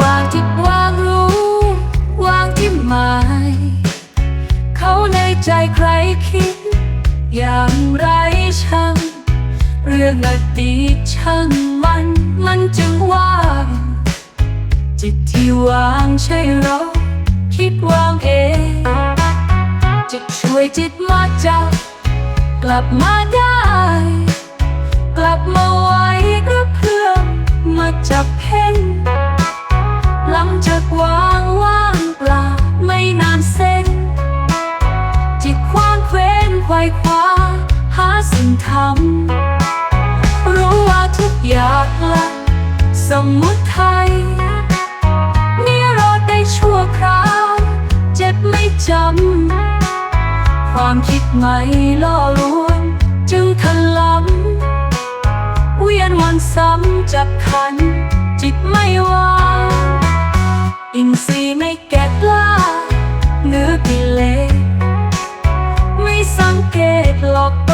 วางจิตวางรู้ วางที่หมาย เขาในใจใครคิด อย่างไรช่างเรื่องอดีตช่างมันมันจึงว่าง จิตที่วางใช่เรา คิดวางเองจะช่วยจิตมาจับกลับมาได้ กลับมา สิ่งทำรู้ว่าทุกอย่างละสมมุติไทยนี่รอได้ชั่วคราว เจ็บไม่จำ ความคิดไม่ล่อลวงจึงถลำเวียนวันซ้ำจับขัน จิตไม่วางอินทรีย์ไม่แก่กล้าเนื้อกิเลสไม่สังเกตหลอก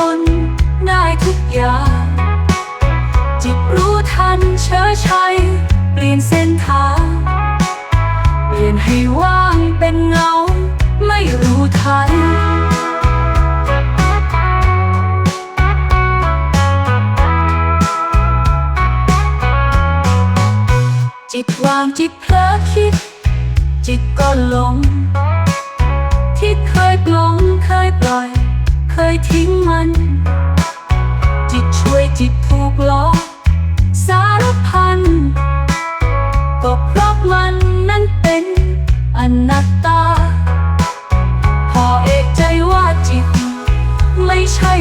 ทุกอย่าง จิตรู้ทันเชื้อชัย เปลี่ยนเส้นทาง เปลี่ยนให้ว่างเป็นเงา ไม่รู้ทันจิตวางจิตเพลอคิด จิตก็หลง ที่เคยปลงเคยปล่อย เคยทิ้งมัน จิตถูกหลอกสารพันก็เพราะมันนั้นเป็นอนัตตา พอเอกใจว่าจิต ไม่ใช่